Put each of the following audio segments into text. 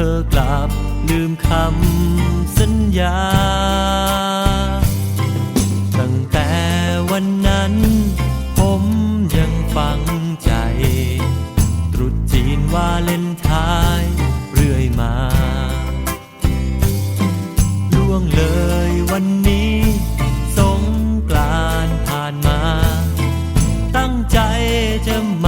าปลืมคำสัญญา ตั้งแต่วันนั้น ผมยังฝังใจ ตรุษจีนวาเลนไทน์เรื่อยมา ล่วงเลยวันนี้ สงกรานผ่านมา ตั้งใจจะมา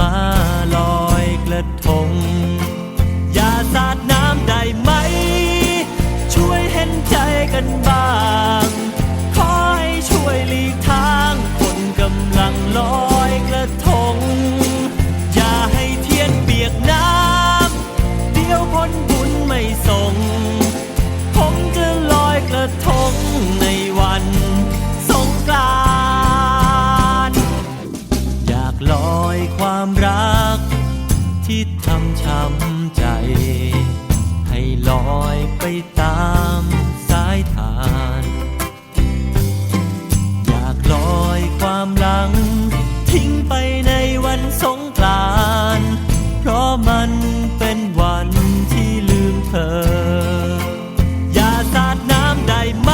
ลอยความรัก ที่ทำช้ำใจ ให้ลอยไปตามสายทาน อยากลอยความหลัง ทิ้งไปในวันสงกรานต์เพราะมันเป็นวันที่ลืมเธอ อย่าสาดน้ำได้ไหม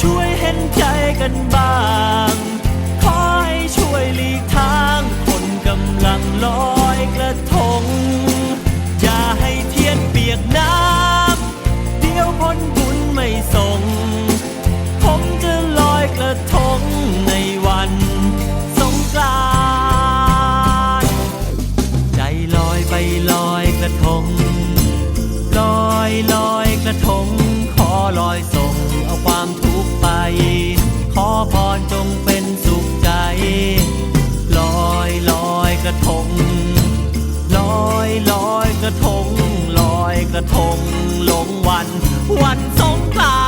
ช่วยเห็นใจกันบ้าง ลอยลอยกระทง ลอยกระทงลงวัน วันสงกราน